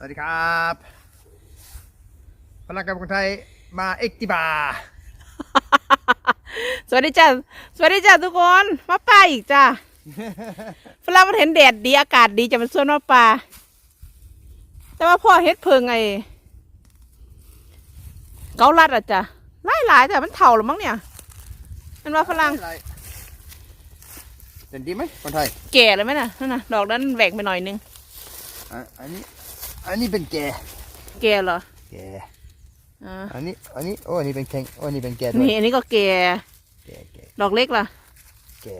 สวัสดีครับพลังการคนไทยมาเอ็กติบา สวัสดีจ้าสวัสดีจ้าทุกคน มาป่าอีกจ้าฝรั่งมันเห็นแดดดีอากาศดีจะมาส่วนมาป่า แต่ว่าพ่อเฮ็ดเพิงไงเกาลัดอะจ้ะหลายหลายๆแต่มันเถ่าหรือมั้งเนี่ย มันว่าฝรั่งเด่นดีไหมคนไทย แก่เลยไหมน่ะนั่นน่ะ ดอกนั้นแหวกไปหน่อยนึงอะอันนี้ อันนี้เป็นแก่แก่เหรอแก่อ่าอันนี้ อันนี้ โอ้ อันนี้เป็นแข็งโอ้อันนี้เป็นแก่ด้วยนี่อันนี้ก็แก่แก่แก่ดอกเล็กล่ะแก่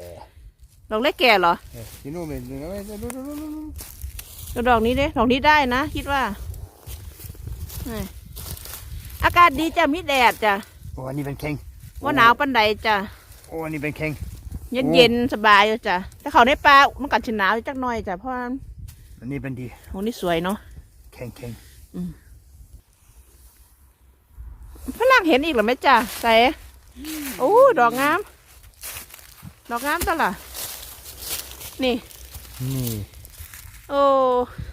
ดอกเล็กแก่เหรอเอ้ยที่นู่นเป็นยังไงดูดูดูดูดูดูดอกนี้ดิดอกนี้ได้นะ คิดว่านี่อากาศดีจ้ะมีแดดจ้ะโอ้อันนี้เป็นแข็งว่าหนาวปันใดจ้ะโอ้อันนี้เป็นแข็งเย็นเย็นๆสบายอยู่จ้ะถ้าเขาในป่ามันกัดชิหนาวอยู่จักหน่อยจ้ะเพราะว่าอันนี้เป็นดีโหนี่สวยเนาะแข็งแข็งฝรั่งเห็นอีกเหรือไหมจ้ะใส่โอ้ดอกงาม ดอกงามตัวล่ะ นี่ นี่ โอ้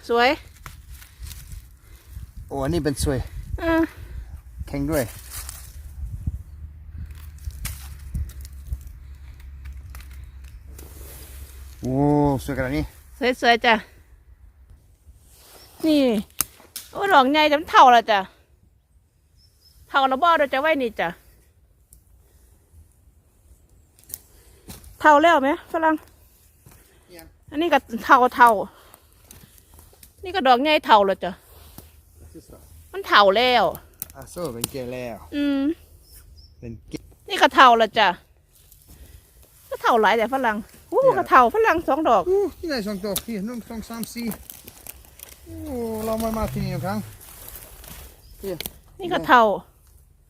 สวย โอ้อันนี้เป็นสวยเออแข็งด้วย โอ้ สวยขนาดนี้ สวยสวยๆจ้ะ นี่ โอ้ดอกใหญ่แต่มันเท่าและจ้ะเท่าแล้วบ่เราจะไว้นี่จ้ะเท่าแล้วไหมฝรั่งยังอันนี้ก็เท่าเท่านี่ก็ดอกใหญ่เท่าแล้วจ้ะมันเท่าแล้วอะโซ่เป็นแก่แล้วอืมเป็นแก่นี่ก็เท่าแล้วจ้ะก็เท่าหลายแต่ฝรั่งอู้ก็เท่าฝรั่งสองดอกอู้ที่ไหนสองตัวที่หนึ่งสองสามสี่ โอ้เรามามาที่นี่หนึ่งครั้งนี่ก็เท่า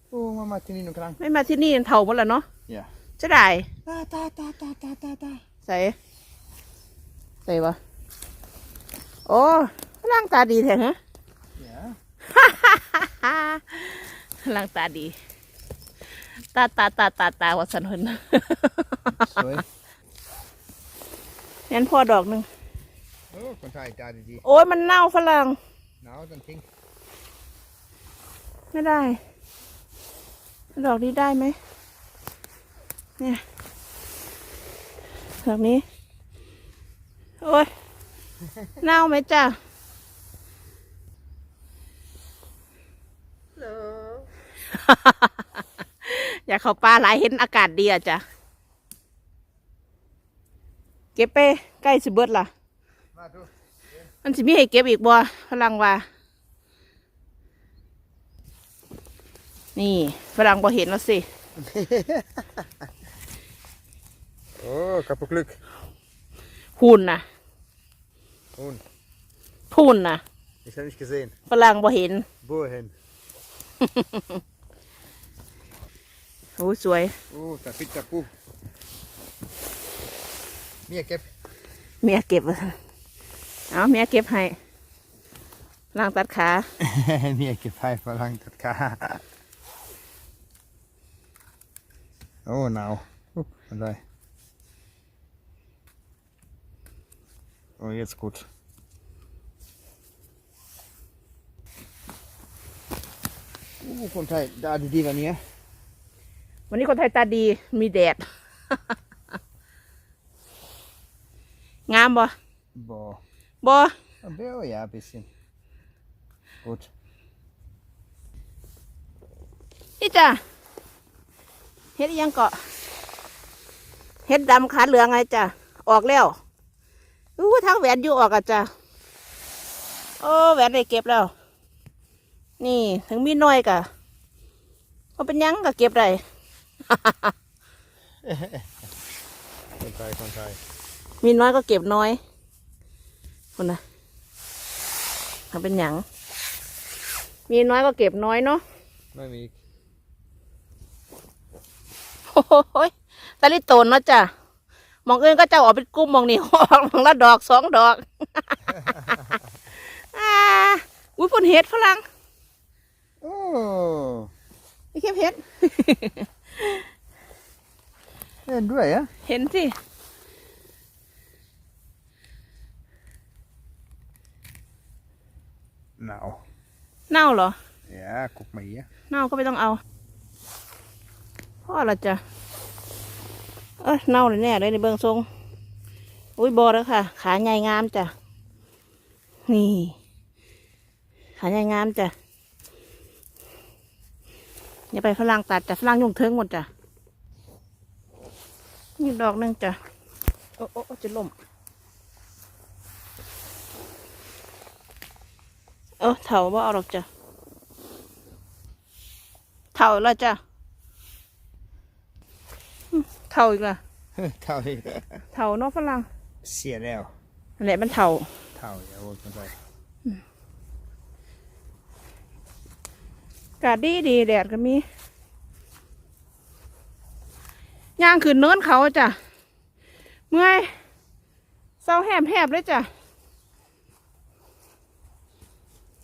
โอ้มามาที่นี่หนึ่งครั้งไม่มาที่นี่เท่าหมดแล้วเนาะอย่าจะได้ตาตาตาตาตาตาตาใส่ใส่ปะโอ้ฝรั่งตาดีแท้ฮะอย่าฝรั่งตาดี ตาตาตาตาตาว่าสันเพิ่นสวยงั้นพ่อดอกหนึ่ง โอ้คนไทยตาดีโอ้ยมันเน่าฝรั่งๆหนาวจนทิ้งไม่ได้ ดอกนี้ได้ไหมเนี่ยดอกนี้ โอ้ย เน่าไหมจ้ะอยากเข้าป่าหลายเห็นอากาศดีอะจ้ะเก็บไปใกล้สิเบิดล่ะ มาดูมันสิมีให้เก็บอีกบ่พลังว่า นี่ฝรั่งบ่เห็นแล้วสิ โอ้กระปุกลึกหุ่นนะหุ่นหุ่นนะ ich habe nicht gesehen ฝรั่งบ่เห็น wohin โอ้ยสวยโอ้ตาปิดตาปูเมียเก็บ เมียเก็บเอาเมียเก็บให้ฝรั่งตัดขาเมียเก็บให้ฝรั่งตัดขาโอ้หนาวอุ๊ยอะไรโอ้ jetzt gut โอ้คนไทยดาดีๆแบบนี้วันนี้คนไทยตาดีมีแดด งามบ่บ่ บ่ ein bisschen ja ein bisschen gut นี่จ้ะเฮ็ดอิหยังเกาะเฮ็ดดำขาเหลืองไงจ้ะ ออกแล้วอู้ทางแหวนอยู่ออกอะจ้ะ โอ้แหวนได้เก็บแล้ว นี่ถึงมีน้อยกะก็เป็นหยังก็เก็บได้คนไทยคนไทยมีน้อยก็เก็บน้อย คนนะทำเป็นหยัง มีน้อยก็เก็บน้อยเนาะไม่มีโอ้ยตะลิโตนเนาะจ้ะหมองอื่นก็จะออกเป็นกลุ่มหมองนี่ออกหมองละดอกสองดอกอ่าอุ้ยผลเห็ดฝรั่งโอ้ไม่เก็บเห็ด เห็นด้วยอะเห็นสิ Nou, เน่าเหรอ ja, guck mal hier. เน่าก็ไม่ต้องเอาพ่อละจ้ะเอ้ยเน่าเลยแน่เลยในเบื้องทรง อุ้ยบอแล้วค่ะ ขาใหญ่งามจ้ะ นี่ ขาใหญ่งามจ้ะอย่าไปฝรั่งตัดจ้ะฝรั่งยุ่งเทิงหมดจ้ะนี่ดอกหนึงจ้ะ โอ้โอ้โอ้จะล่ม ออเถาว่าเอาหรอกจ้ะเถาแล้วจ้ะอืมเถาอีกละ Tau, เถาเนอกฝรั่ง ser det. อันไหนมันเถา Tau, jag vet inte. อากาศดีดีแดดก็มีย่างขึ้นเนินเขาจ้ะเมื่อยเศร้าแหบแหบเลยจ้ะ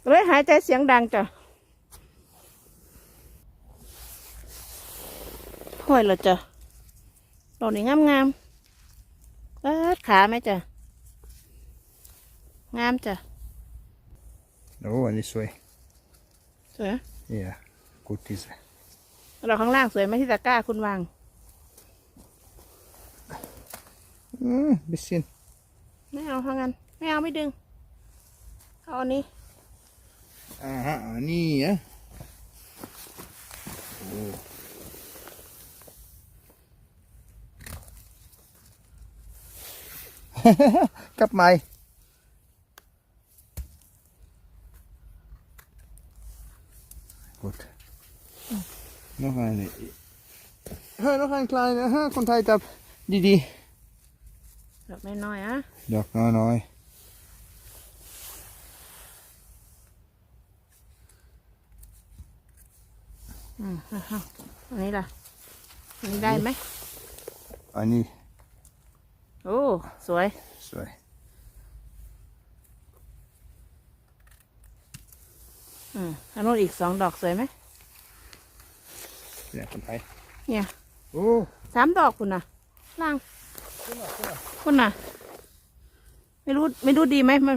เลยหายใจเสียงดังจ้ะห้อยและจ้ะดอกนี้งามงามๆเอิดขาไหมจ้ะ งามจ้ะ Åh, det är så. สวย Ja, god tisse. เราข้างล่างสวยไหมที่ตะกร้าคุณวาง Mm, bisschen. ไม่เอาเท่างั้น ไม่เอาไม่ดึง เอาอันนี้ Aha, ni ja. Åh. Kapp mig. Gut. Noch eine. Hör noch ein kleiner, hör, Kontakt ab. Didi. ดอกน้อยๆอะ Dock, nej, nej. อืมเอาเอาอันนี้ล่ะอันนี้ได้ไหม Ah, ni. โอ้ สวย Så. อืมอันนู้นอีกสองดอกสวยไหม Ja, Kontakt. เนี่ย Åh. สามดอกคุณน่ะล่างคุณน่ะไม่รู้ไม่รู้ดีไหมมัน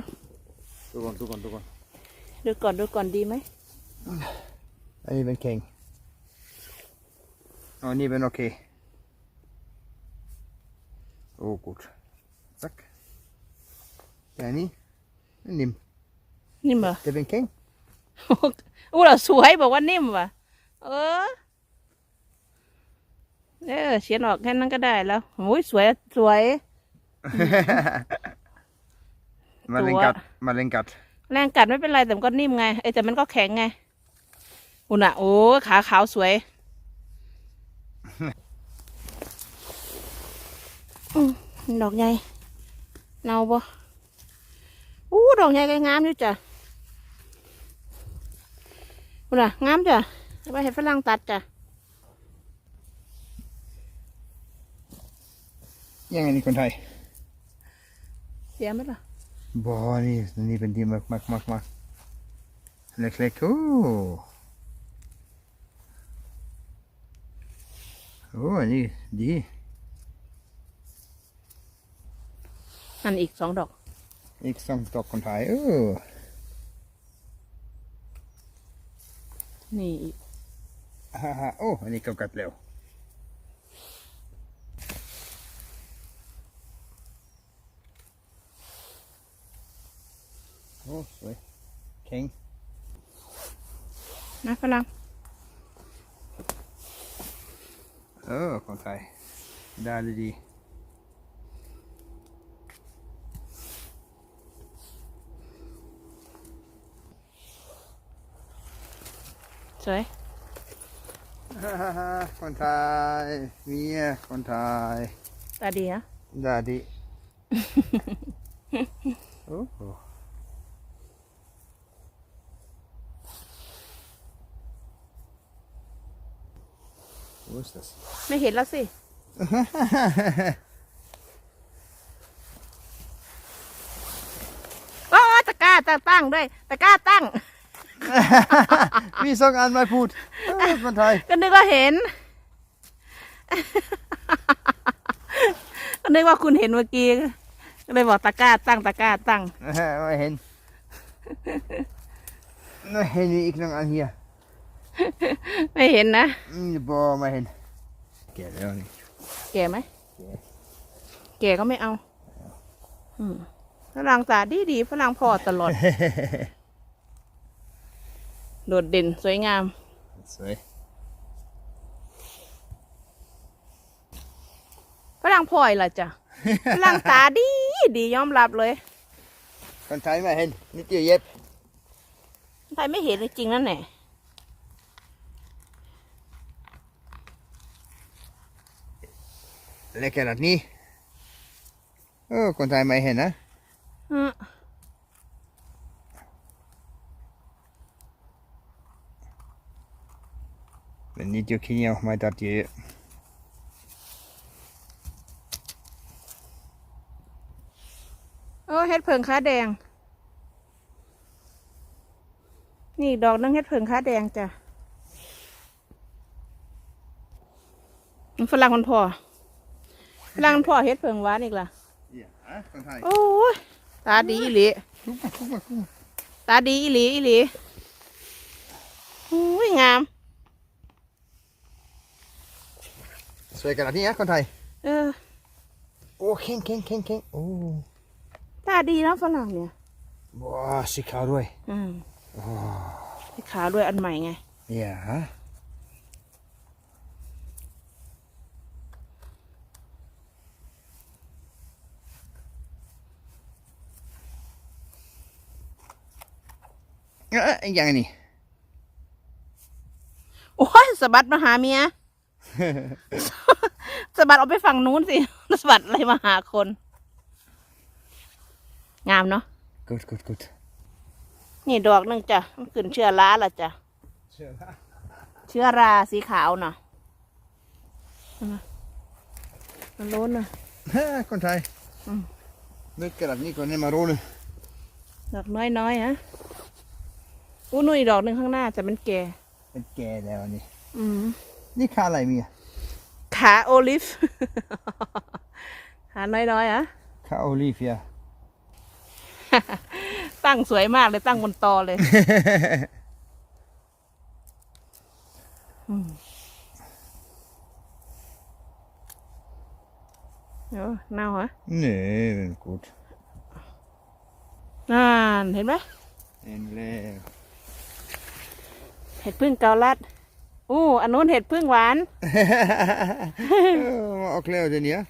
Tog on, tog on, tog on. ดูก่อนดูก่อนดีไหม Även king. Ja, ni är okej. Åh, god. Tack. Ja, ni. Nim. นิ่มเหรอ Det är en king. อู้เราสวยบอกว่านิ่มว่ะ เออเออเขียนออกแค่นั้นก็ได้แล้วโอ้ยสวยสวย Malinkat. Malinkat. แรงกัดไม่เป็นไรแต่มันก็นิ่มไงไอยแต่มันก็แข็งไง อุ่นอะโอ้ขาขาวสวยอืม ดอกใหญ่เนาบ่อู้ดอกใหญ่ก็งามอยู่จ้ะอุ่นอะงามจ้ะเอาไปเห็ดฝรั่งตัดจ้ะ Gängen ni kon thai. เสียไหมล่ะ Bra ni. Ni ben di mak mak mak mak. Lek lek. Åh. Åh, ni. Di. อัน อีกสองดอก Ik som dock kon thai. Åh. นี่อีก Haha. Åh, ni kom kat lev. Åh, sorry. King. นะฝรั่ง Åh, kon thai. Där är de. สวย Haha, kon thai. Mia, kon thai. ตาดีนะ Daddy. oh. Vad är det? ไม่เห็นแล้วสิ โอ้ตะกร้าตั้งตั้งด้วย ตะกร้าตั้ง Vi såg an mig fot. Oh, kon thai. ก็นึกว่าเห็น ก็นึกว่าคุณเห็นเมื่อกี้ก็เลยบอกตะกร้าตั้งตะกร้าตั้ง Vad är hen? Nej, hej, nu gick någon annan här. ไม่เห็นนะ Mm, bara med henne. Okej, det gör ni. แก่ไหมแก่ก็ไม่เอาอืมฝรั่งตาดีดีๆฝรั่งพอตลอด โดดเด่นสวยงาม Så. ฝรั่งพลอยล่ะจ้ะฝรั่งตาดีดียอมรับเลย Kan ta med henne. Nytt ju Jepp. ใครไม่เห็นจริงๆนั่นแหละ Lekker att ni. Åh, kan ta med henne. อืม Men nytt ju kinja, mä tat ju. โอ้เฮ็ดเพิงขาแดงนี่อีกดอกนึงเฮ็ดเพิงขาแดงจ้ะฝรั่งคนพอฝรั่งคนพอเฮ็ดเพิงหวานอีกล่ะ Ja, kan ta. โอ้ยตาดีอีหลี Kom, kom, kom. ตาดีอีหลีอีหลีอุ้ยงาม Så jag kan att ni är kan ta. เออ Åh, king, king, king, king. Åh. ตาดีนะฝรั่งเนี่ย Wow, så klar du är. อืมให้ขาด้วยอันใหม่ไง Ja. Ja, en gang ni. โอ้ยสะบัดมาหาเมีย สะบัดเอาไปฝั่งนู้นสิสะบัดอะไรมาหาคน งามเนาะ Godt, godt, godt. นี่ดอกหนึ่งจ้ะมันขึ้นเชื้อราละจ้ะ เชื้อราสีขาวเนาะเอามามันล้นเนาะ Kon ta. Mm. Mycket att ni kan nämna rånu. ดอกน้อยๆฮะอู้นู่นอีกดอกหนึ่งข้างหน้าจะเป็นแก่ En gæ der ni. อืม Ni kalder I mig. ขาโอลิฟขาน้อยๆอะ Ka Olivia. ตั้งสวยมากเลยตั้งบนตอเลยเดี๋ยวเน่าฮะ Nej, men godt. นั่นเห็นไหม En lav. เห็ดพึ่งเกาลัด อู้อันนู้นเห็ดพึ่งหวาน og lave den her.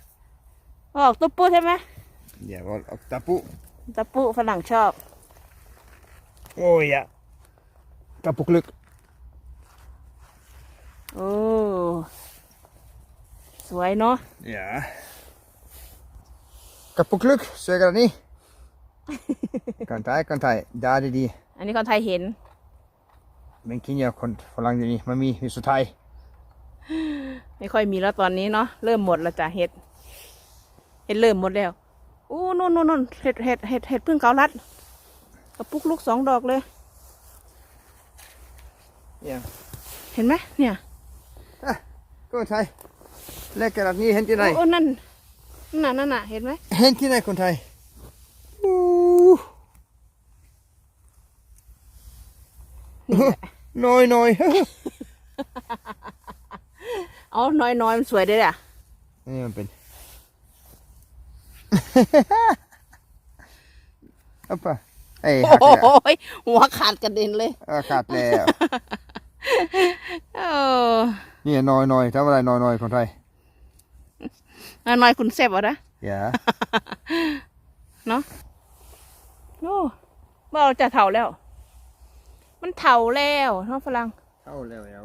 ออกตุ๊บปุ๊ใช่ไหม Ja, vel, og tapu. ตะปุฝรั่งชอบ Åh oh, ja. Tapu gløk. โอ้สวยเนาะ Ja. Tapu gløk, søger den i. Kan tage, kan tage. Der er det de. อันนี้คนไทยเห็น Men kan jeg kun forlange den i. Mami, hvis du tager. ไม่ค่อยมีแล้วตอนนี้เนาะเริ่มหมดแล้วจ้ะเห็ดเห็ดเริ่มหมดแล้วอู้นู่นนู่นนู่นเห็ดเห็ดเห็ดเห็ดพึ่งเกาลัดกระปุกลูกสองดอกเลย Ja. เห็นไหมเนี่ย Kom og tage. Lækker den i. Hent den โอ้ af. โอ้นั่นนั่นน่ะนั่นน่ะเห็นไหม Hent den af, kun tage. Uh. นี่แหละ Nøj, nøj. เอาน้อยน้อยๆมันสวยด้วยอะนี่มันเป็นอัปปะเอ้ยโอ้หักแล้วโหยหัวขาดกระเด็นเลยเออขาดแล้วเออนี่น้อยน้อยทำอะไรน้อยน้อยคนไทยน้อยๆคุณเซฟเอานะอย่าเนาะโอ้เมื่อเราจะเถาแล้ว มันเถาแล้วน้องฝรั่ง เข้าแล้วอย่า